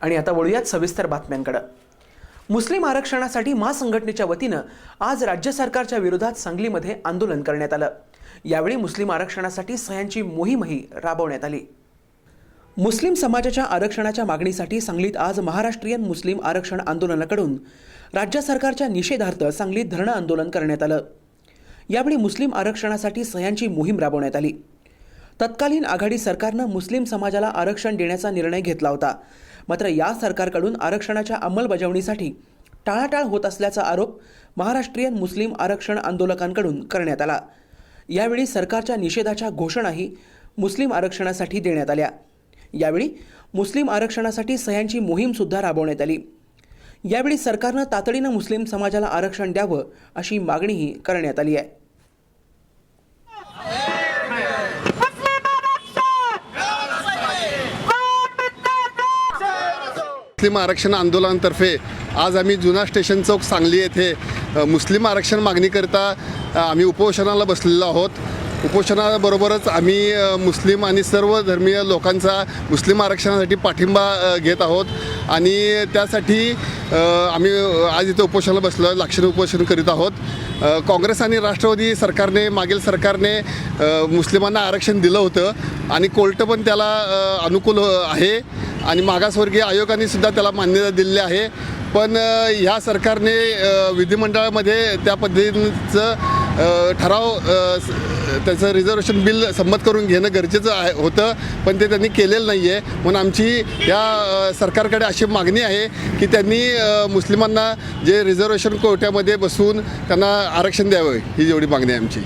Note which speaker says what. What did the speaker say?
Speaker 1: आणि आता वळूयात सविस्तर बातम्यांकडं. मुस्लिम आरक्षणासाठी महासंघटनेच्या वतीनं आज राज्य सरकारच्या विरोधात सांगलीमध्ये आंदोलन करण्यात आलं. यावेळी मुस्लिम आरक्षणासाठी सह्यांची मोहीमही राबवण्यात आली. मुस्लिम समाजाच्या आरक्षणाच्या मागणीसाठी सांगलीत आज महाराष्ट्रीयन मुस्लिम आरक्षण आंदोलनाकडून राज्य सरकारच्या निषेधार्थ सांगलीत धरणं आंदोलन करण्यात आलं. यावेळी मुस्लिम आरक्षणासाठी सह्यांची मोहीम राबवण्यात आली. तत्कालीन आघाडी सरकारनं मुस्लिम समाजाला आरक्षण देण्याचा निर्णय घेतला होता. मात्र या सरकारकडून आरक्षणाच्या अंमलबजावणीसाठी टाळाटाळ होत असल्याचा आरोप महाराष्ट्रीयन मुस्लिम आरक्षण आंदोलकांकडून करण्यात आला. यावेळी सरकारच्या निषेधाच्या घोषणाही मुस्लिम आरक्षणासाठी देण्यात आल्या. यावेळी मुस्लिम आरक्षणासाठी सह्यांची मोहीमसुद्धा राबवण्यात आली. यावेळी सरकारनं तातडीनं मुस्लिम समाजाला आरक्षण द्यावं अशी मागणीही करण्यात आली आहे.
Speaker 2: मुस्लिम आरक्षण आंदोलनातर्फे आज आम्ही जुना स्टेशन चौक सांगली येथे मुस्लिम आरक्षण मागणीकरिता आम्ही उपोषणाला बसलेलो आहोत. उपोषणाबरोबरच आम्ही मुस्लिम आणि सर्व धर्मीय लोकांचा मुस्लिम आरक्षणासाठी पाठिंबा घेत आहोत. आणि त्यासाठी आम्ही आज इथं उपोषणाला बसलो लाक्षणिक उपोषण करीत आहोत. काँग्रेस आणि राष्ट्रवादी सरकारने मागील सरकारने मुस्लिमांना आरक्षण दिलं होतं. आणि कोर्ट पण त्याला अनुकूल आहे. आणि मागासवर्गीय आयोगाने सुद्धा त्याला मान्यता दिलेली आहे. पण ह्या सरकारने विधिमंडळामध्ये त्या पद्धतीचं ठराव त्याचं रिझर्वेशन बिल संमत करून घेणं गरजेचं आहे होतं पण ते त्यांनी केलेलं नाही आहे म्हणून आमची या सरकारकडे अशी मागणी आहे की त्यांनी मुस्लिमांना जे रिझर्वेशन कोट्यामध्ये बसून त्यांना आरक्षण द्यावं ही जेवढी मागणी आहे आमची.